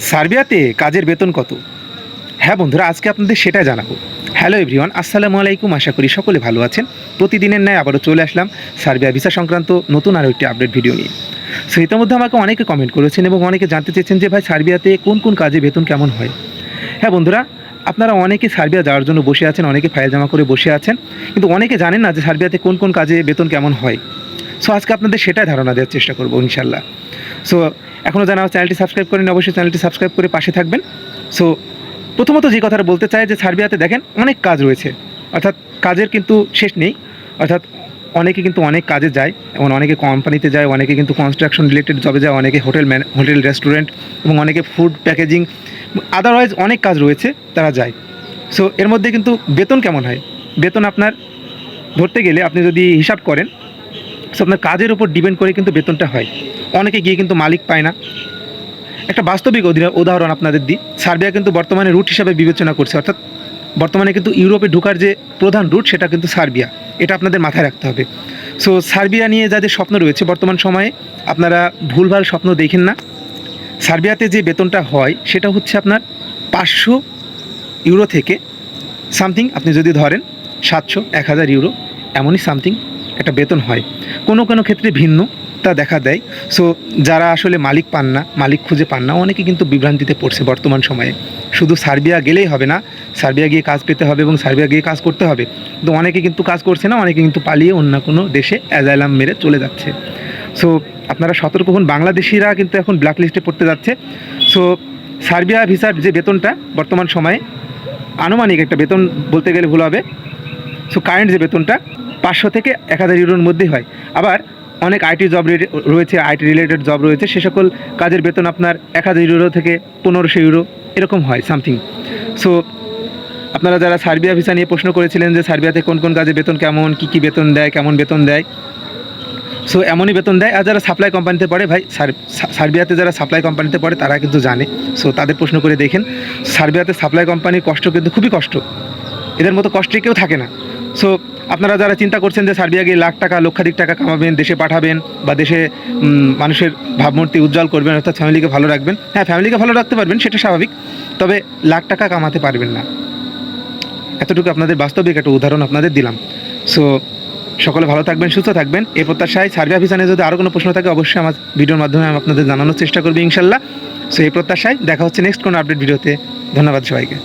সার্বিয়াতে কাজের বেতন কত? হ্যাঁ বন্ধুরা, আজকে আপনাদের সেটা জানাব। হ্যালো এভরিওয়ান, আসসালামু আলাইকুম, আশা করি সকলে ভালো আছেন। প্রতিদিনের ন্যায় আবারও চলে আসলাম সার্বিয়া ভিসা সংক্রান্ত নতুন আরও একটি আপডেট ভিডিও নিয়ে। সো ইতিমধ্যে আমাকে অনেকে কমেন্ট করেছেন এবং অনেকে জানতে চেয়েছেন যে ভাই, সার্বিয়াতে কোন কোন কাজে বেতন কেমন হয়? হ্যাঁ বন্ধুরা, আপনারা অনেকে সার্বিয়া যাওয়ার জন্য বসে আছেন, অনেকে ফাইল জমা করে বসে আছেন, কিন্তু অনেকে জানেন না যে সার্বিয়াতে কোন কোন কাজে বেতন কেমন হয়। সো আজকে আপনাদের সেটাই ধারণা দেওয়ার চেষ্টা করব, ইনশাল্লাহ। সো এখনও যারা চ্যানেলটি সাবস্ক্রাইব করেন অবশ্যই চ্যানেলটি সাবস্ক্রাইব করে পাশে থাকবেন। সো প্রথমত যে কথাটা বলতে চাই যে সার্বিয়াতে দেখেন অনেক কাজ রয়েছে। অর্থাৎ কাজের কিন্তু শেষ নেই। অর্থাৎ অনেকে কিন্তু অনেক কাজে যায়, এবং অনেকে কোম্পানিতে যায়, অনেকে কিন্তু কনস্ট্রাকশন রিলেটেড জবে যায়, অনেকে হোটেল ম্যান, হোটেল রেস্টুরেন্ট এবং অনেকে ফুড প্যাকেজিং আদারওয়াইজ অনেক কাজ রয়েছে, তারা যায়। সো এর মধ্যে কিন্তু বেতন কেমন হয়? বেতন আপনার ধরতে গেলে আপনি যদি হিসাব করেন সো আপনার কাজের উপর ডিপেন্ড করে কিন্তু বেতনটা হয়। অনেকে গিয়ে কিন্তু মালিক পায় না। একটা বাস্তবিক উদাহরণ আপনাদের দিই। সার্বিয়া কিন্তু বর্তমানে রুট হিসাবে বিবেচনা করছে। অর্থাৎ বর্তমানে কিন্তু ইউরোপে ঢোকার যে প্রধান রুট, সেটা কিন্তু সার্বিয়া। এটা আপনাদের মাথায় রাখতে হবে। সো সার্বিয়া নিয়ে যাদের স্বপ্ন রয়েছে, বর্তমান সময়ে আপনারা ভুলভাল স্বপ্ন দেখেন না। সার্বিয়াতে যে বেতনটা হয়, সেটা হচ্ছে আপনার পাঁচশো ইউরো থেকে সামথিং, আপনি যদি ধরেন সাতশো, এক হাজার ইউরো, এমনই সামথিং একটা বেতন হয়। কোনো কোনো ক্ষেত্রে ভিন্ন, তা দেখা দেয়। সো যারা আসলে মালিক পান না, মালিক খুঁজে পান না, অনেকে কিন্তু বিভ্রান্তিতে পড়ছে বর্তমান সময়ে। শুধু সার্বিয়া গেলেই হবে না, সার্বিয়া গিয়ে কাজ পেতে হবে এবং সার্বিয়া গিয়ে কাজ করতে হবে। কিন্তু অনেকে কিন্তু কাজ করছে না, অনেকে কিন্তু পালিয়ে অন্য কোনো দেশে অ্যাজাইলাম মেরে চলে যাচ্ছে। সো আপনারা সতর্ক হন, বাংলাদেশিরা কিন্তু এখন ব্ল্যাক লিস্টে পড়তে যাচ্ছে। সো সার্বিয়া ভিসার যে বেতনটা বর্তমান সময়ে আনুমানিক একটা বেতন বলতে গেলে ভুল হবে। সো কারেন্ট যে বেতনটা পাঁচশো থেকে এক হাজার ইউরোর মধ্যেই হয়। আবার অনেক আইটি জব রয়েছে, আইটি রিলেটেড জব রয়েছে, সে সকল কাজের বেতন আপনার এক হাজার ইউরো থেকে পনেরোশো ইউরো, এরকম হয় সামথিং সো আপনারা যারা সার্বিয়া ভিসা নিয়ে প্রশ্ন করেছিলেন যে সার্বিয়াতে কোন কোন কাজে বেতন কেমন, কী কী বেতন দেয়, কেমন বেতন দেয় সো এমনই বেতন দেয়। আর যারা সাপ্লাই কোম্পানিতে পড়ে, ভাই, সার- সার্বিয়াতে যারা সাপ্লাই কোম্পানিতে পড়ে, তারা কিন্তু জানে। সো তাদের প্রশ্ন করে দেখেন, সার্বিয়াতে সাপ্লাই কোম্পানির কষ্ট কিন্তু খুবই কষ্ট। এদের মতো কষ্টে কেউ থাকে না। সো আপনারা যারা চিন্তা করছেন যে সার্বিয়া গিয়ে লাখ টাকা, লক্ষাধিক টাকা কামাবেন, দেশে পাঠাবেন বা দেশে মানুষের ভাবমূর্তি উজ্জ্বল করবেন, অর্থাৎ ফ্যামিলিকে ভালো রাখবেন হ্যাঁ ফ্যামিলিকে ভালো রাখতে পারবেন, সেটা স্বাভাবিক, তবে লাখ টাকা কামাতে পারবেন না। এতটুকু আপনাদের বাস্তবিক একটা উদাহরণ আপনাদের দিলাম। সো সকলে ভালো থাকবেন, সুস্থ থাকবেন। এই প্রত্যাশায় সার্বিয়া ভিসা নিয়ে যদি আরও কোনো প্রশ্ন থাকে, অবশ্যই আমার ভিডিওর মাধ্যমে আমি আপনাদের জানানোর চেষ্টা করব ইনশাল্লাহ। সো এই প্রত্যাশায় দেখা হচ্ছে নেক্সট কোনো আপডেট ভিডিওতে। ধন্যবাদ সবাইকে।